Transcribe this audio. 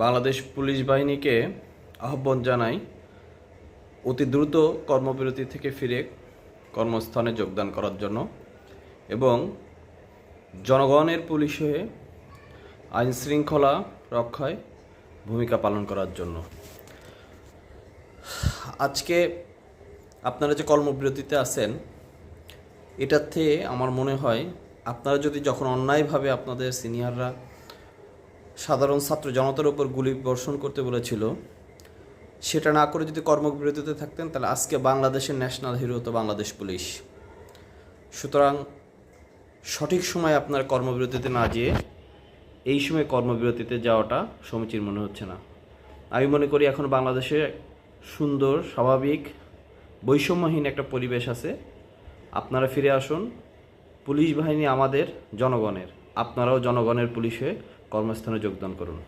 Bangladesh police বাহিনীকে আহ্বান জানাই, অতি দ্রুত কর্মবিরতি থেকে ফিরে কর্মস্থানে যোগদান করার জন্য এবং জনগণের পুলিশ হয়ে আইন শৃঙ্খলা রক্ষায় ভূমিকা পালন করার জন্য। আজকে আপনারা যে কর্মবিরতিতে আছেন এটার থেকে আমার মনে হয় আপনারা যদি যখন অন্যায়ভাবে আপনাদের সিনিয়ররা সাধারণ ছাত্র জনতার উপর গুলি বর্ষণ করতে বলেছিল। সেটা না করে যদি কর্মবিরতিতে থাকতেন, তাহলে আজকে বাংলাদেশের ন্যাশনাল হিরো হতো বাংলাদেশ পুলিশ। সুতরাং সঠিক সময় আপনার কর্মবিরতিতে না যেয়ে এই সময় কর্মবিরতিতে যাওয়াটা সমীচীন মনে হচ্ছে না। আমি মনে করি এখন বাংলাদেশে সুন্দর, স্বাভাবিক, বৈষম্যহীন একটা পরিবেশ আছে। আপনারা ফিরে আসুন। পুলিশ বাহিনী আমাদের জনগণের। আপনারাও জনগণের পুলিশে কর্মস্থানে যোগদান করুন।